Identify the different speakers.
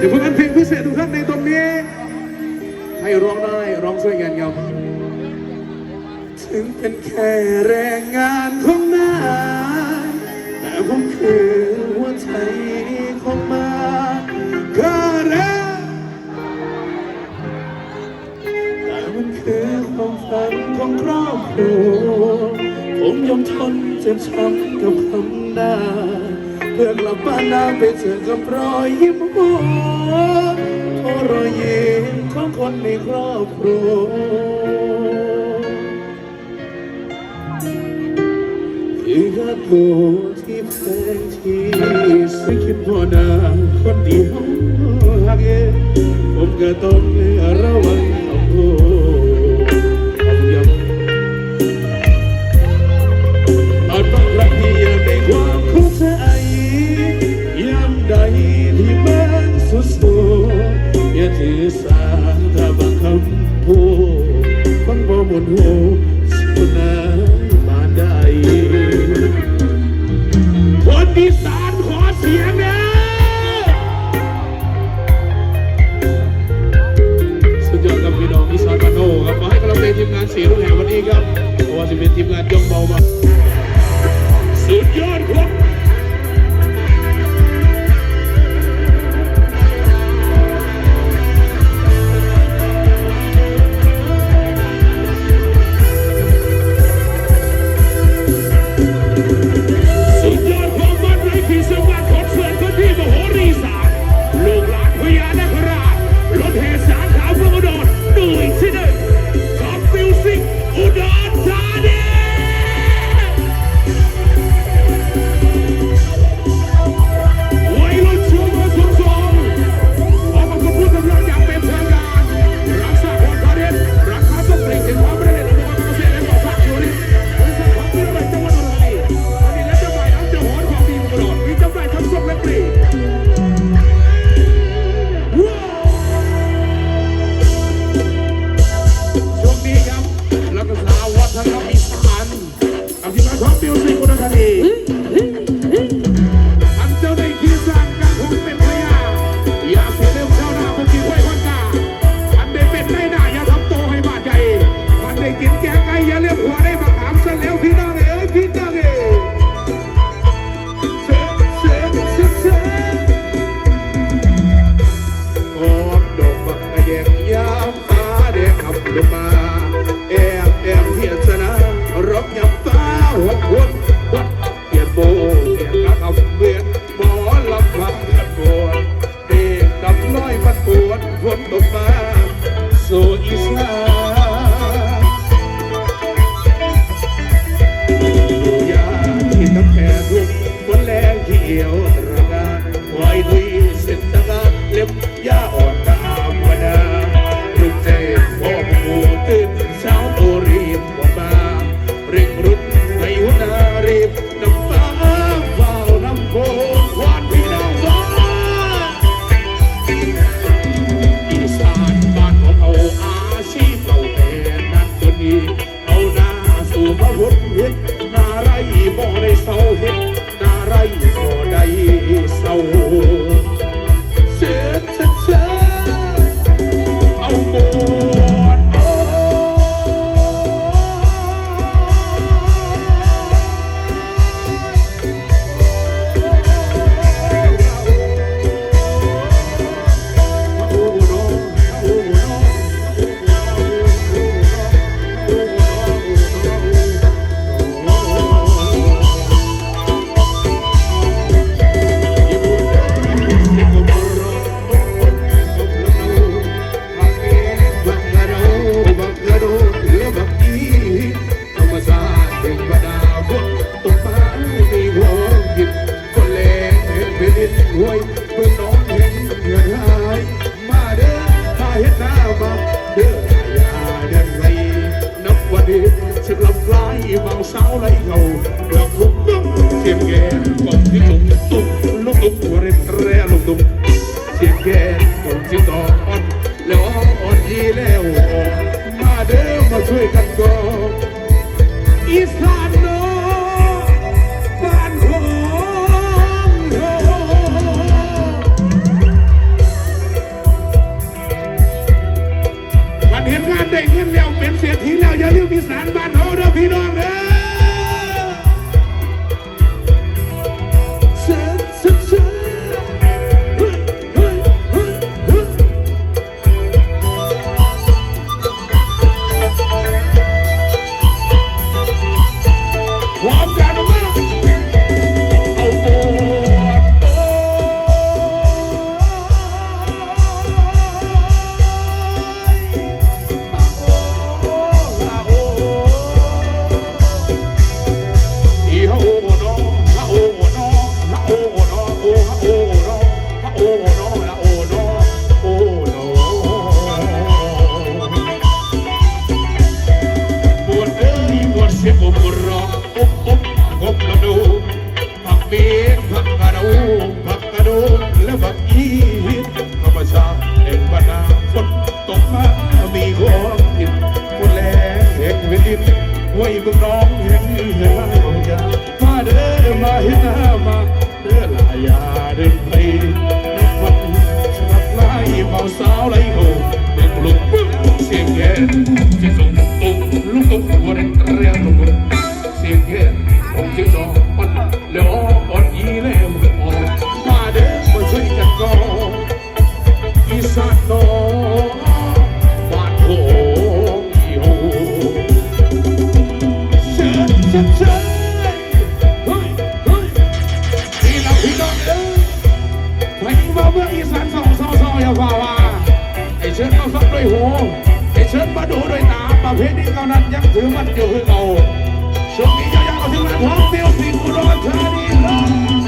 Speaker 1: เดี๋ยวพบกันเพลงพิเศษทุกท่านในตรงนี้ ให้ร้องได้ร้องช่วยกันครับถึงเป็นแค่แรงงานของนายแต่ผมคือหัวใจของมาการาแต่มันคือความฝันของครอบครัวผมยอมทนเจ็บช้ำกับคำด่า พื่อกลับบ้านน้ำไปเจอกับรอยยิ้มหัวเพรอยยิ้มของคนในครอบครัวคือฮักโกที่แฟนที่สิคิดพอนาคนดีห้องฮักเองผมก็ต้องระวังคำพูด บนหูสุนาบานใดคนอีสานขอเสียงนะสุดยอดครับพี่น้องอีสานบานโนครับมาให้กำลังใจทีมงานเสียงแห่งวันนี้ครับเพราะว่าจะเป็นทีมงานยองเบามา sẽ lấp lái vào sao lấy ngầu là khúc đấm tiếng ghe còn tiếng lùng tung lúc tung của rên re lùng tung tiếng ghe còn tiếng đỏ on léo on đi léo on เห็นงานเด้เงินแล้วเป็นเสียทีแล้วอย่าลืมอีสานบ้านเฮาเด้อพี่น้องเด้อ เบิ่งน้องเห็นเห็นหายยามาเด้อมาเห็นหน้ามาเด้อลายาเดินไปนับวันนับไล่เบาสาวไล่โง่เด็กลุกบึ้งเสียงแก่จะส่งตุ้งลุกตุ้งวันเรียนลุก ด้วยหูไอเชิญมาดูด้วยตาประเพณีเท่านั้นยังถือมันอยู่คือเก่าช่วงนี้ยาวๆถึงวัท้องมิวสิกอุดรธานีครับ